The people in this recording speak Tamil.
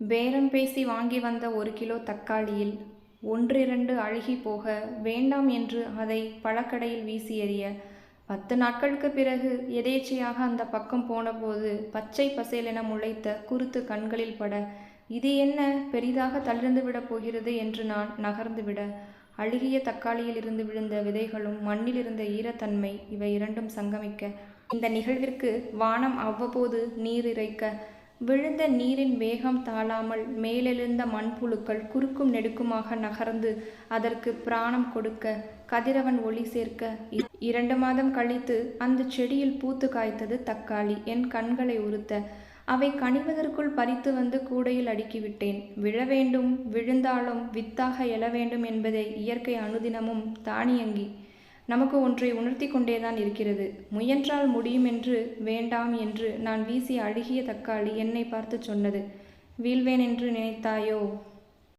பேரம் பேசி வாங்கி வந்த ஒரு கிலோ தக்காளியில் ஒன்றிரண்டு அழுகி போக வேண்டாம் என்று அதை பழக்கடையில் வீசி எறிய பத்து நாட்களுக்கு பிறகு எதேச்சையாக அந்த பக்கம் போனபோது பச்சை பசேலென முளைத்த குருத்து கண்களில் பட இது என்ன பெரிதாக தள்ளிருந்து விடப் போகிறது? என்று நான் நகர்ந்துவிட அழுகிய தக்காளியில் இருந்து விழுந்த விதைகளும் மண்ணில் இருந்த ஈரத்தன்மை இவை இரண்டும் சங்கமிக்க இந்த நிகழ்விற்கு வானம் அவ்வப்போது நீர் இறைக்க விழுந்த நீரின் வேகம் தாழாமல் மேலெழுந்த மண்புழுக்கள் குறுக்கும் நெடுக்குமாக நகர்ந்து அதற்கு பிராணம் கொடுக்க கதிரவன் ஒளி சேர்க்க இரண்டு மாதம் கழித்து அந்த செடியில் பூத்து காய்த்தது தக்காளி. என் கண்களை உறுத்த அவை கனிவதற்குள் பறித்து வந்து கூடையில் அடுக்கிவிட்டேன். விழ வேண்டும் விழுந்தாலும் வித்தாக எழ வேண்டும் என்பதே இயற்கை அனுதினமும் தானியங்கி நமக்கு ஒன்றை உணர்த்தி கொண்டேதான் இருக்கிறது. முயன்றால் முடியும் என்று வேண்டாம் என்று நான் வீசிய அழுகிய தக்காளி என்னை பார்த்து சொன்னது. வீழ்வேன் என்று நினைத்தாயோ?